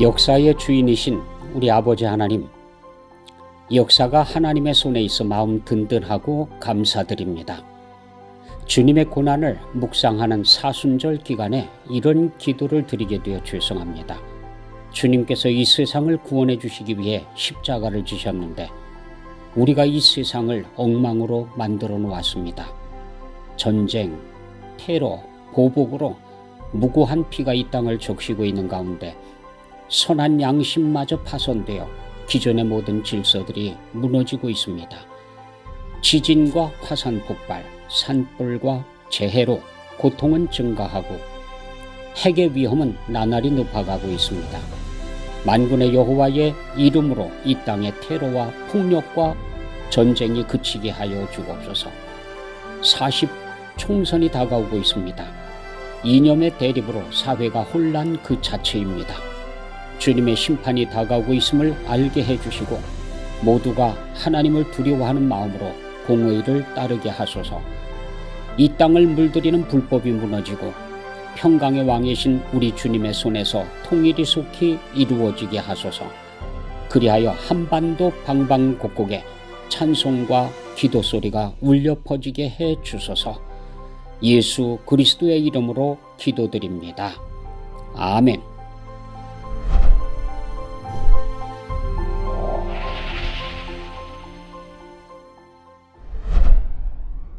역사의 주인이신 우리 아버지 하나님, 역사가 하나님의 손에 있어 마음 든든하고 감사드립니다. 주님의 고난을 묵상하는 사순절 기간에 이런 기도를 드리게 되어 죄송합니다. 주님께서 이 세상을 구원해 주시기 위해 십자가를 지셨는데 우리가 이 세상을 엉망으로 만들어 놓았습니다. 전쟁, 테러, 보복으로 무고한 피가 이 땅을 적시고 있는 가운데 선한 양심마저 파손되어 기존의 모든 질서들이 무너지고 있습니다. 지진과 화산 폭발, 산불과 재해로 고통은 증가하고 핵의 위험은 나날이 높아가고 있습니다. 만군의 여호와의 이름으로 이 땅의 테러와 폭력과 전쟁이 그치게 하여 주옵소서. 40 총선이 다가오고 있습니다. 이념의 대립으로 사회가 혼란 그 자체입니다. 주님의 심판이 다가오고 있음을 알게 해주시고 모두가 하나님을 두려워하는 마음으로 공의를 따르게 하소서. 이 땅을 물들이는 불법이 무너지고 평강의 왕이신 우리 주님의 손에서 통일이 속히 이루어지게 하소서. 그리하여 한반도 방방곡곡에 찬송과 기도 소리가 울려 퍼지게 해 주소서. 예수 그리스도의 이름으로 기도드립니다. 아멘.